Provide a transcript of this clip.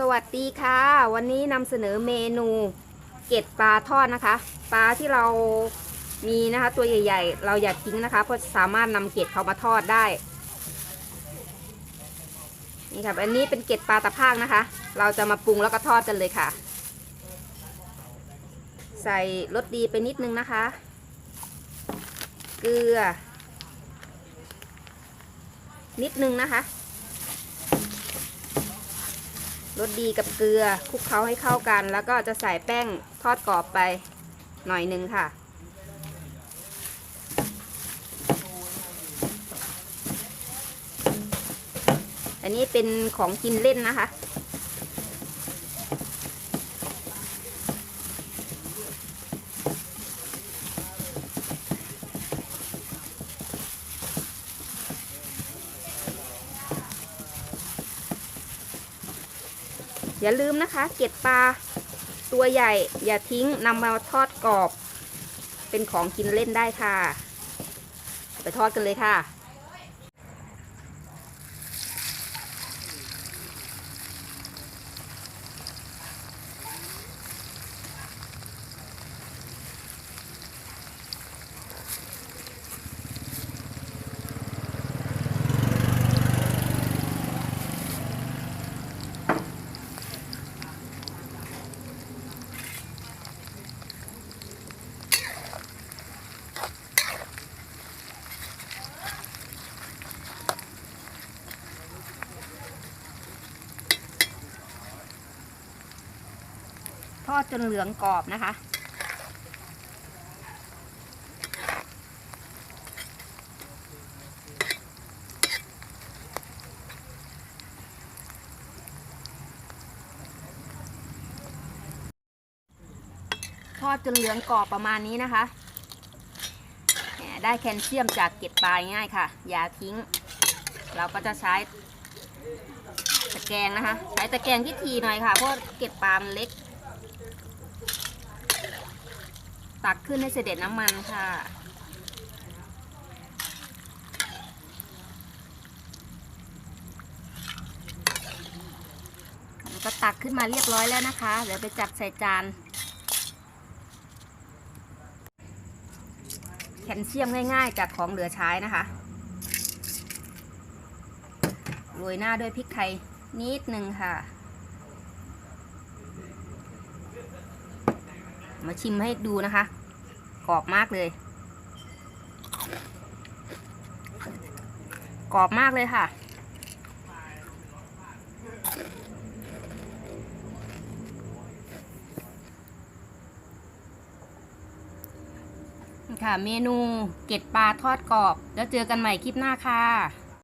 สวัสดีค่ะ วันนี้นำเสนอเมนูเก็ดปลาทอดนะคะ ปลาที่เรามีนะคะ ตัวใหญ่ ๆ เราอย่าทิ้งนะคะ เพราะสามารถนำเก็ดเขามาทอดได้ นี่ค่ะอันนี้เป็นเก็ดปลาตะพากนะคะ เราจะมาปรุงแล้วก็ทอดกันเลยค่ะ ใส่รสดีไปนิดนึงนะคะ เกลือ นิดนึงนะคะ รสดีกับเกลือคลุกเคล้าให้เข้ากัน แล้วก็จะใส่แป้งทอดกรอบไปหน่อยหนึงค่ะ อันนี้เป็นของกินเล่นนะคะ อย่าลืมนะคะ เก็ดปลาตัวใหญ่ อย่าทิ้งนำมาทอดกรอบ เป็นของกินเล่นได้ค่ะ ไปทอดกันเลยค่ะ ทอดจนเหลืองกรอบนะคะ ทอดจนเหลืองกรอบประมาณนี้นะคะ ได้แคลเซียมจากเกล็ดปลาง่ายค่ะ อย่าทิ้ง เราก็จะใช้ตะแกรงนะคะ ใช้ตะแกรงที่ทีหน่อยค่ะ เพราะเกล็ดปลามันเล็ก ตักขึ้นให้เสด็จน้ำมันค่ะก็ตักขึ้นมาเรียบร้อยแล้วนะคะ เดี๋ยวไปจัดใส่จาน แคลเซียมง่ายๆ จากของเหลือใช้นะคะ โรยหน้าด้วยพริกไทยนิดนึงค่ะ มาชิมให้ดูนะคะ กรอบมากเลย กรอบมากเลยค่ะค่ะ เมนูเก็ดปลาทอดกรอบ แล้วเจอกันใหม่คลิปหน้าค่ะ